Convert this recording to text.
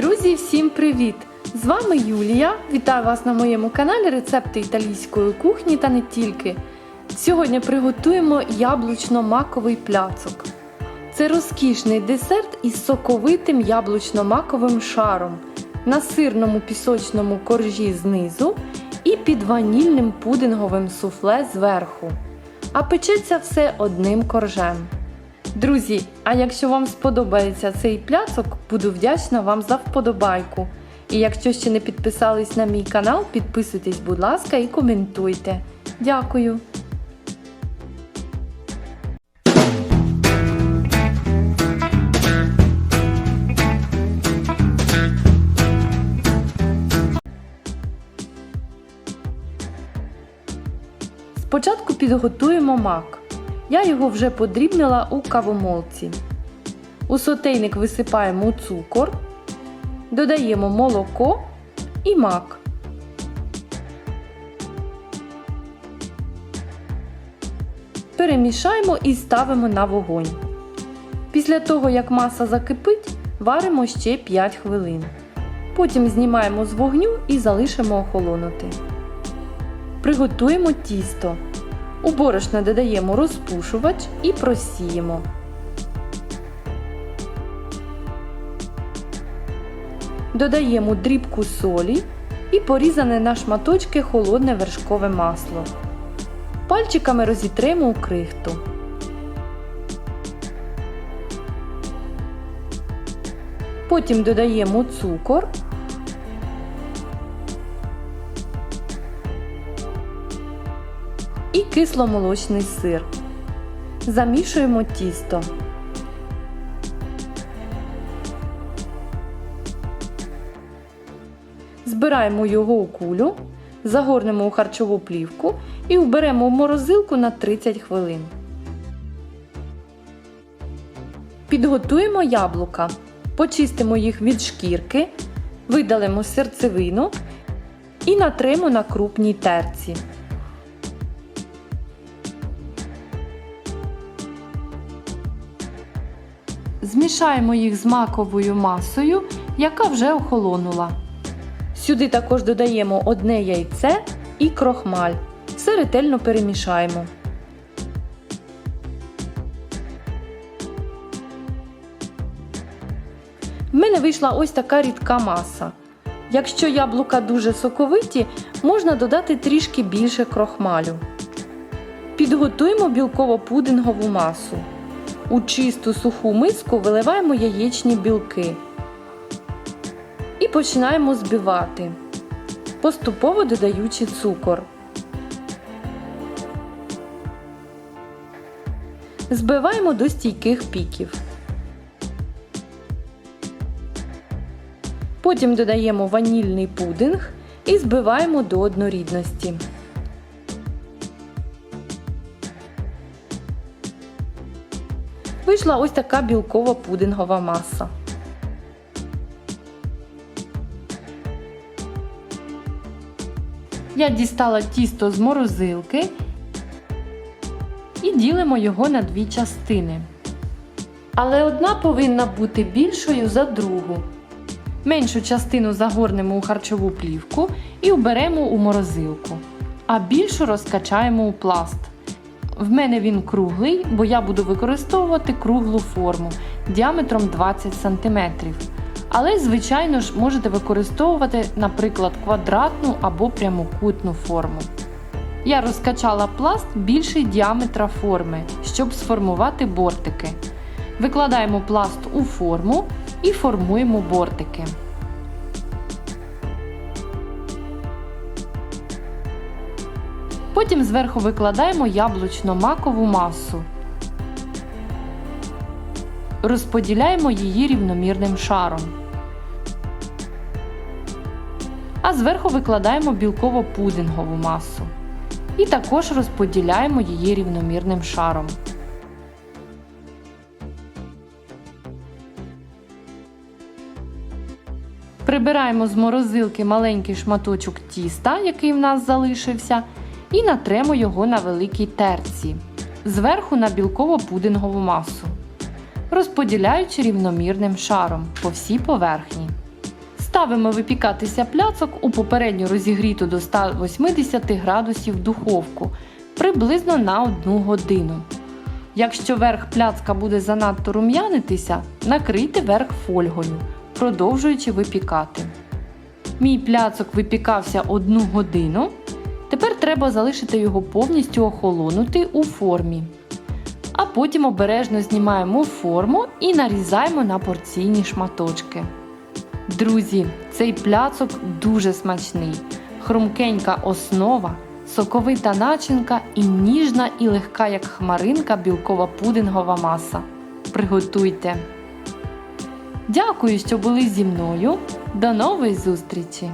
Друзі, всім привіт! З вами Юлія. Вітаю вас на моєму каналі Рецепти італійської кухні та не тільки. Сьогодні приготуємо яблучно-маковий пляцок. Це розкішний десерт із соковитим яблучно-маковим шаром на сирному пісочному коржі знизу і під ванільним пудинговим суфле зверху. А печеться все одним коржем. Друзі, а якщо вам сподобається цей пляцок, буду вдячна вам за вподобайку. І якщо ще не підписались на мій канал, підписуйтесь, будь ласка, і коментуйте. Дякую! Спочатку підготуємо мак. Я його вже подрібнила у кавомолці. У сотейник висипаємо цукор, додаємо молоко і мак. Перемішаємо і ставимо на вогонь. Після того, як маса закипить, варимо ще 5 хвилин. Потім знімаємо з вогню і залишимо охолонути. Приготуємо тісто. У борошно додаємо розпушувач і просіємо. Додаємо дрібку солі і порізане на шматочки холодне вершкове масло. Пальчиками розітремо у крихту. Потім додаємо цукор і кисломолочний сир. Замішуємо тісто. Збираємо його у кулю, загорнемо у харчову плівку і вберемо в морозилку на 30 хвилин. Підготуємо яблука, почистимо їх від шкірки, видалимо серцевину і натримо на крупній терці. Змішаємо їх з маковою масою, яка вже охолонула. Сюди також додаємо одне яйце і крохмаль. Все ретельно перемішаємо. В мене вийшла ось така рідка маса. Якщо яблука дуже соковиті, можна додати трішки більше крохмалю. Підготуємо білково-пудингову масу. У чисту суху миску виливаємо яєчні білки і починаємо збивати, поступово додаючи цукор. Збиваємо до стійких піків. Потім додаємо ванільний пудинг і збиваємо до однорідності. Вийшла ось така білкова пудингова маса. Я дістала тісто з морозилки і ділимо його на дві частини. Але одна повинна бути більшою за другу. Меншу частину загорнемо у харчову плівку і вберемо у морозилку, а більшу розкачаємо у пласт. В мене він круглий, бо я буду використовувати круглу форму діаметром 20 см. Але, звичайно ж, можете використовувати, наприклад, квадратну або прямокутну форму. Я розкачала пласт більший діаметра форми, щоб сформувати бортики. Викладаємо пласт у форму і формуємо бортики. Потім зверху викладаємо яблучно-макову масу. Розподіляємо її рівномірним шаром. А зверху викладаємо білково-пудингову масу. І також розподіляємо її рівномірним шаром. Прибираємо з морозилки маленький шматочок тіста, який в нас залишився, і натремо його на великій терці. Зверху на білково-пудингову масу, розподіляючи рівномірним шаром по всій поверхні. Ставимо випікатися пляцок у попередньо розігріту до 180 градусів духовку приблизно на 1 годину. Якщо верх пляцка буде занадто рум'янитися, накрийте верх фольгою, продовжуючи випікати. Мій пляцок випікався 1 годину. Тепер треба залишити його повністю охолонути у формі. А потім обережно знімаємо форму і нарізаємо на порційні шматочки. Друзі, цей пляцок дуже смачний. Хрумкенька основа, соковита начинка і ніжна і легка, як хмаринка, білкова пудингова маса. Приготуйте! Дякую, що були зі мною. До нової зустрічі!